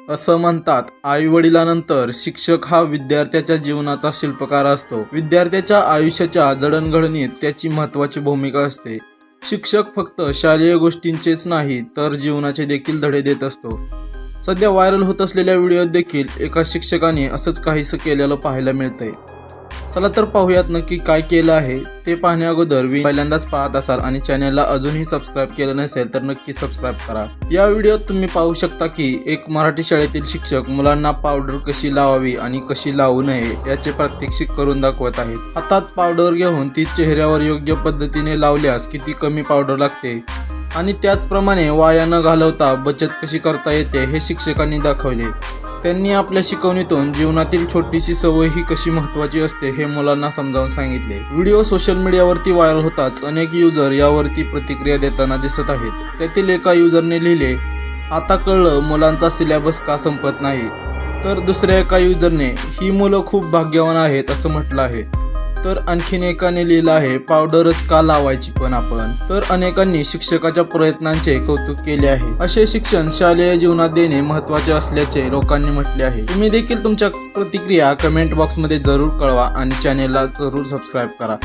असं म्हणतात आई वडिलांनंतर शिक्षक हा विद्यार्थ्याच्या जीवनाचा शिल्पकार असतो. विद्यार्थ्याच्या आयुष्याच्या जडणघडणीत त्याची महत्त्वाची भूमिका असते. शिक्षक फक्त शालेय गोष्टींचेच नाही तर जीवनाचे देखील धडे देत असतो. सध्या व्हायरल होत असलेल्या व्हिडिओत देखील एका शिक्षकाने असंच काहीसं केलेलं पाहायला मिळतंय. चला तर पाहूयात नक्की काय केलं आहे. ते पाहण्या अगोदर पहिल्यांदाच पाहत असाल आणि चॅनलला अजूनही सबस्क्राईब केलं नसेल तर नक्की सबस्क्राईब करा. या व्हिडिओत तुम्ही पाहू शकता की एक मराठी शाळेतील शिक्षक मुलांना पावडर कशी लावावी आणि कशी लावू नये याचे प्रात्यक्षिक करून दाखवत आहेत. हातात पावडर घेऊन ती चेहऱ्यावर योग्य पद्धतीने लावल्यास किती कमी पावडर लागते आणि त्याचप्रमाणे वाया न घालवता बचत कशी करता येते हे शिक्षकांनी दाखवले. त्यांनी आपल्या शिकवणीतून जीवनातील छोटीशी सवय ही कशी महत्वाची असते हे मुलांना समजावून सांगितले. व्हिडिओ सोशल मीडियावरती व्हायरल होताच अनेक युजर यावरती प्रतिक्रिया देताना दिसत आहेत. त्यातील एका युजरने लिहिले आता कळलं मुलांचा सिलेबस का संपत नाही. तर दुसऱ्या एका युजरने ही मुलं खूप भाग्यवान आहेत असं म्हटलं आहे. तर आणखीन एकाने लिहिलं आहे पावडरच का लावायची पण आपण? तर अनेकांनी शिक्षकाच्या प्रयत्नांचे कौतुक केले आहे. असे शिक्षण शालेय जीवनात देणे महत्त्वाचे असल्याचे लोकांनी म्हटले आहे. तुम्ही देखील तुमच्या प्रतिक्रिया कमेंट बॉक्समध्ये जरूर कळवा आणि चॅनेलला जरूर सबस्क्राईब करा.